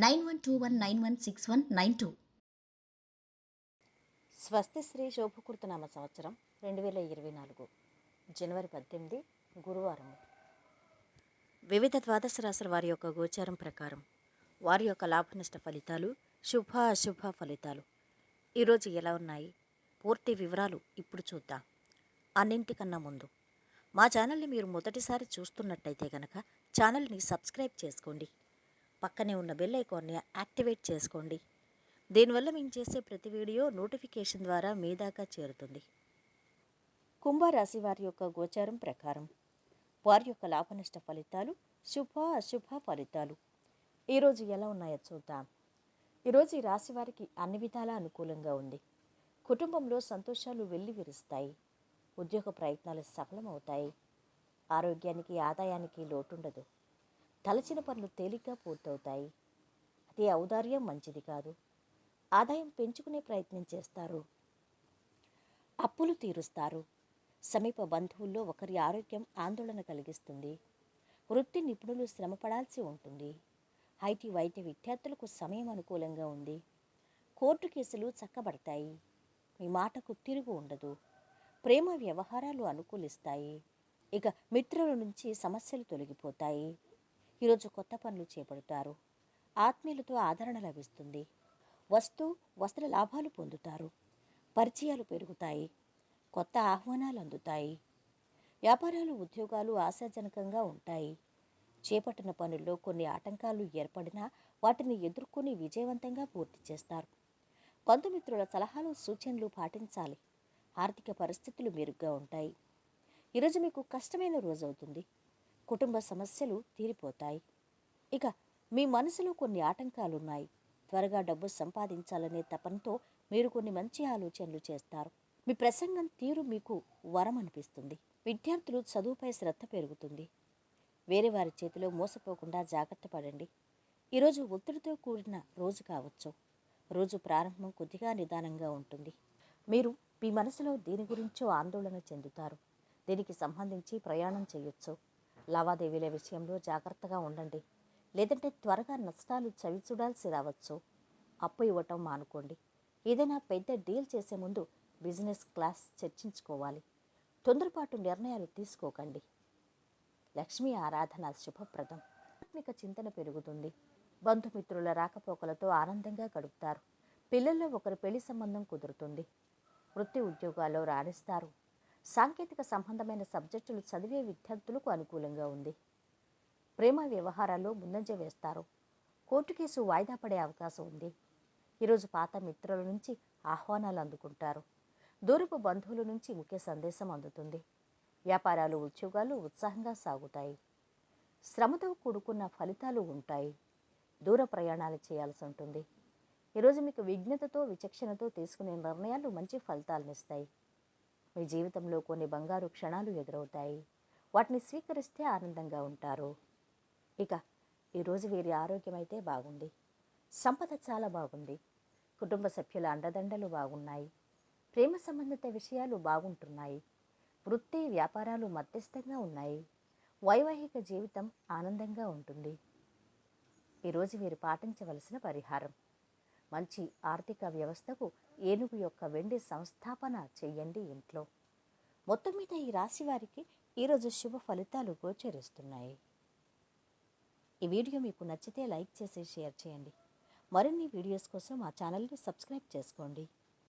nine one two one nine one six one nine two. స్వస్తి శ్రీ శోభకృతనామ సంవత్సరం రెండు వేల ఇరవై నాలుగు జనవరి పద్దెనిమిది గురువారం. వివిధ ద్వాదశ రాశుల వారి యొక్క గోచారం ప్రకారం వారి యొక్క లాభనష్ట ఫలితాలు శుభ అశుభ ఫలితాలు. ఈరోజు ఎలా ఉన్నాయి? పూర్తి వివరాలు ఇప్పుడు చూద్దాం. అన్నింటికన్నా ముందు మా ఛానల్ని మీరు మొదటిసారి చూస్తున్నట్టయితే కనుక ఛానల్ని సబ్స్క్రైబ్ చేసుకోండి. పక్కనే ఉన్న బెల్ ఐకాన్ని యాక్టివేట్ చేసుకోండి. దీనివల్ల మేము చేసే ప్రతి వీడియో నోటిఫికేషన్ ద్వారా మీ దాకా చేరుతుంది. కుంభరాశి వారి యొక్క గోచారం ప్రకారం వారి యొక్క లాభనష్ట ఫలితాలు శుభ అశుభ ఫలితాలు. ఈరోజు ఎలా ఉన్నాయో చూద్దాం. ఈరోజు ఈ రాశి వారికి అన్ని విధాలా అనుకూలంగా ఉంది. కుటుంబంలో సంతోషాలు వెళ్ళి విరుస్తాయి. ఉద్యోగ ప్రయత్నాలు సఫలమవుతాయి. ఆరోగ్యానికి ఆదాయానికి లోటుండదు. తలచిన పనులు తేలిగ్గా పూర్తవుతాయి. అదే ఔదార్యం మంచిది కాదు. ఆదాయం పెంచుకునే ప్రయత్నం చేస్తారు. అప్పులు తీరుస్తారు. సమీప బంధువుల్లో ఒకరి ఆరోగ్యం ఆందోళన కలిగిస్తుంది. వృత్తి నిపుణులు శ్రమపడాల్సి ఉంటుంది. ఐటీ వైద్య విద్యార్థులకు సమయం అనుకూలంగా ఉంది. కోర్టు కేసులు చక్కబడతాయి. మీ మాటకు తిరుగు ఉండదు. ప్రేమ వ్యవహారాలు అనుకూలిస్తాయి. ఇక మిత్రుల నుంచి సమస్యలు తొలగిపోతాయి. ఈరోజు కొత్త పనులు చేపడతారు. ఆత్మీయులతో ఆదరణ లభిస్తుంది. వస్తు వస్త్ర లాభాలు పొందుతారు. పరిచయాలు పెరుగుతాయి. కొత్త ఆహ్వానాలు అందుతాయి. వ్యాపారాలు ఉద్యోగాలు ఆశాజనకంగా ఉంటాయి. చేపట్టిన పనుల్లో కొన్ని ఆటంకాలు ఏర్పడినా వాటిని ఎదుర్కొని విజయవంతంగా పూర్తి చేస్తారు. బంధుమిత్రుల సలహాలు సూచనలు పాటించాలి. ఆర్థిక పరిస్థితులు మెరుగ్గా ఉంటాయి. ఈరోజు మీకు కష్టమైన రోజు అవుతుంది. కుటుంబ సమస్యలు తీరిపోతాయి. ఇక మీ మనసులో కొన్ని ఆటంకాలున్నాయి. త్వరగా డబ్బు సంపాదించాలనే తపనతో మీరు కొన్ని మంచి ఆలోచనలు చేస్తారు. మీ ప్రసంగం తీరు మీకు వరం అనిపిస్తుంది. విద్యార్థులు చదువుపై శ్రద్ధ పెరుగుతుంది. వేరే వారి చేతిలో మోసపోకుండా జాగ్రత్త పడండి. ఈరోజు ఒత్తిడితో కూడిన రోజు కావచ్చు. రోజు ప్రారంభం కొద్దిగా నిదానంగా ఉంటుంది. మీరు మీ మనసులో దీని గురించో ఆందోళన చెందుతారు. దీనికి సంబంధించి ప్రయాణం చేయొచ్చు. లావాదేవీల విషయంలో జాగ్రత్తగా ఉండండి. లేదంటే త్వరగా నష్టాలు చవి చూడాల్సి రావచ్చు. అప్పు ఇవ్వటం మానుకోండి. ఏదైనా పెద్ద డీల్ చేసే ముందు బిజినెస్ క్లాస్ చర్చించుకోవాలి. తొందరపాటు నిర్ణయాలు తీసుకోకండి. లక్ష్మీ ఆరాధన శుభప్రదం. ఆత్మిక చింతన పెరుగుతుంది. బంధుమిత్రుల రాకపోకలతో ఆనందంగా గడుపుతారు. పిల్లల్లో ఒకరి పెళ్ళి సంబంధం కుదురుతుంది. వృత్తి ఉద్యోగాల్లో రాణిస్తారు. సాంకేతిక సంబంధమైన సబ్జెక్టులు చదివే విద్యార్థులకు అనుకూలంగా ఉంది. ప్రేమ వ్యవహారాల్లో ముందంజ వేస్తారు. కోర్టు కేసు వాయిదా పడే అవకాశం ఉంది. ఈరోజు పాత మిత్రుల నుంచి ఆహ్వానాలు అందుకుంటారు. దూరపు బంధువుల నుంచి ముఖ్య సందేశం అందుతుంది. వ్యాపారాలు ఉద్యోగాలు ఉత్సాహంగా సాగుతాయి. శ్రమతో కూడుకున్న ఫలితాలు ఉంటాయి. దూర ప్రయాణాలు చేయాల్సి ఉంటుంది. ఈరోజు మీకు విజ్ఞతతో విచక్షణతో తీసుకునే నిర్ణయాలు మంచి ఫలితాలనిస్తాయి. మీ జీవితంలో కొన్ని బంగారు క్షణాలు ఎదురవుతాయి. వాటిని స్వీకరిస్తే ఆనందంగా ఉంటారు. ఇక ఈరోజు వీరి ఆరోగ్యం అయితే బాగుంది. సంపద చాలా బాగుంది. కుటుంబ సభ్యుల అండదండలు బాగున్నాయి. ప్రేమ సంబంధిత విషయాలు బాగుంటున్నాయి. వృత్తి వ్యాపారాలు మధ్యస్థంగా ఉన్నాయి. వైవాహిక జీవితం ఆనందంగా ఉంటుంది. ఈరోజు వీరు పాటించవలసిన పరిహారం. మంచి ఆర్థిక వ్యవస్థకు ఏనుగు యొక్క వెండి సంస్థాపన చేయండి ఇంట్లో. మొత్తం మీద ఈ రాశి వారికి ఈరోజు శుభ ఫలితాలు గోచరిస్తున్నాయి. ఈ వీడియో మీకు నచ్చితే లైక్ చేసి షేర్ చేయండి. మరిన్ని వీడియోస్ కోసం మా ఛానల్ని సబ్స్క్రైబ్ చేసుకోండి.